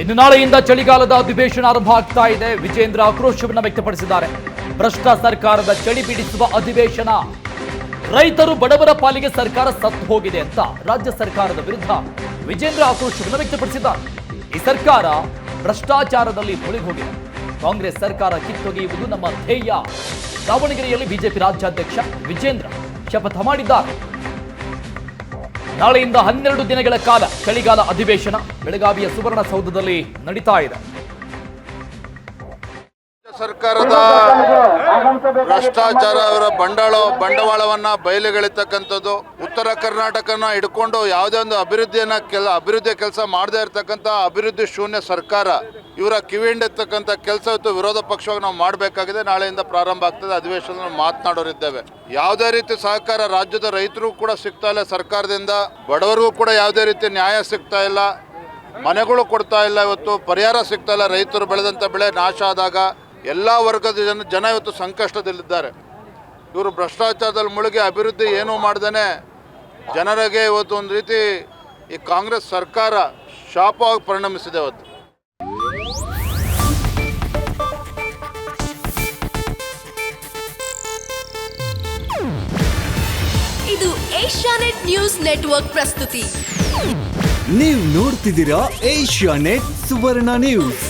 ಇನ್ನು ನಾಳೆಯಿಂದ ಚಳಿಗಾಲದ ಅಧಿವೇಶನ ಆರಂಭ ಆಗ್ತಾ ಇದೆ. ವಿಜೇಂದ್ರ ಆಕ್ರೋಶವನ್ನು ವ್ಯಕ್ತಪಡಿಸಿದ್ದಾರೆ. ಭ್ರಷ್ಟ ಸರ್ಕಾರದ ಚಳಿ ಬಿಡಿಸುವ ಅಧಿವೇಶನ. ರೈತರು ಬಡವರ ಪಾಲಿಗೆ ಸರ್ಕಾರ ಸತ್ತು ಹೋಗಿದೆ ಅಂತ ರಾಜ್ಯ ಸರ್ಕಾರದ ವಿರುದ್ಧ ವಿಜೇಂದ್ರ ಆಕ್ರೋಶವನ್ನು ವ್ಯಕ್ತಪಡಿಸಿದ್ದಾರೆ. ಈ ಸರ್ಕಾರ ಭ್ರಷ್ಟಾಚಾರದಲ್ಲಿ ಮುಳುಗಿ ಹೋಗಿದೆ ಕಾಂಗ್ರೆಸ್ ಸರ್ಕಾರ ಕಿತ್ತೊಗೆಯುವುದು ನಮ್ಮ ಧ್ಯೇಯ. ದಾವಣಗೆರೆಯಲ್ಲಿ ಬಿಜೆಪಿ ರಾಜ್ಯಾಧ್ಯಕ್ಷ ವಿಜೇಂದ್ರ ಶಪಥ ಮಾಡಿದ್ದಾರೆ. ನಾಳೆಯಿಂದ ಹನ್ನೆರಡು ದಿನಗಳ ಕಾಲ ಚಳಿಗಾಲ ಅಧಿವೇಶನ. ಬೆಳಗಾವಿಯ ಸುವರ್ಣಸೌಧದಲ್ಲಿ ನಡೀತಾ ಇದೆ. ಸರ್ಕಾರದ ಭ್ರಷ್ಟಾಚಾರ ಅವರ ಬಂಡಾಳ ಬಂಡವಾಳವನ್ನ ಬಯಲಿಗೆಳಿತಕ್ಕಂಥದ್ದು ಉತ್ತರ ಕರ್ನಾಟಕನ ಹಿಡ್ಕೊಂಡು ಯಾವುದೇ ಒಂದು ಅಭಿವೃದ್ಧಿಯನ್ನ ಕೆಲ ಅಭಿವೃದ್ಧಿ ಕೆಲಸ ಮಾಡದೇ ಇರತಕ್ಕಂಥ ಅಭಿವೃದ್ಧಿ ಶೂನ್ಯ ಸರ್ಕಾರ ಇವರ ಕಿವಿಂಡಿರ್ತಕ್ಕಂಥ ಕೆಲಸ ಇವತ್ತು ವಿರೋಧ ಪಕ್ಷವಾಗಿ ನಾವು ಮಾಡಬೇಕಾಗಿದೆ. ನಾಳೆಯಿಂದ ಪ್ರಾರಂಭ ಆಗ್ತದೆ. ಅಧಿವೇಶನ ಮಾತನಾಡೋರಿದ್ದೇವೆ. ಯಾವುದೇ ರೀತಿ ಸಹಕಾರ ರಾಜ್ಯದ ರೈತರು ಕೂಡ ಸಿಗ್ತಾ ಇಲ್ಲ ಸರ್ಕಾರದಿಂದ ಬಡವರಿಗೂ ಕೂಡ ಯಾವುದೇ ರೀತಿ ನ್ಯಾಯ ಸಿಗ್ತಾ ಇಲ್ಲ ಮನೆಗಳು ಕೊಡ್ತಾ ಇಲ್ಲ ಇವತ್ತು ಪರಿಹಾರ ಸಿಗ್ತಾ ಇಲ್ಲ ರೈತರು ಬೆಳೆದಂಥ ಬೆಳೆ ನಾಶ ಆದಾಗ ಎಲ್ಲ ವರ್ಗದ ಜನ ಜನ ಇವತ್ತು ಸಂಕಷ್ಟದಲ್ಲಿದ್ದಾರೆ. ಇವರು ಭ್ರಷ್ಟಾಚಾರದಲ್ಲಿ ಮುಳುಗಿ ಅಭಿವೃದ್ಧಿ ಏನೂ ಮಾಡ್ದೇ ಜನರಿಗೆ ಇವತ್ತು ಒಂದು ರೀತಿ ಈ ಕಾಂಗ್ರೆಸ್ ಸರ್ಕಾರ ಶಾಪವಾಗಿ ಪರಿಣಮಿಸಿದೆ ಇವತ್ತು. ಇದು ಏಷ್ಯಾನೆಟ್ ನ್ಯೂಸ್ ನೆಟ್ವರ್ಕ್ ಪ್ರಸ್ತುತಿ. ನೀವು ನೋಡ್ತಿದ್ದೀರಾ ಏಷ್ಯಾ ನೆಟ್ ಸುವರ್ಣ ನ್ಯೂಸ್.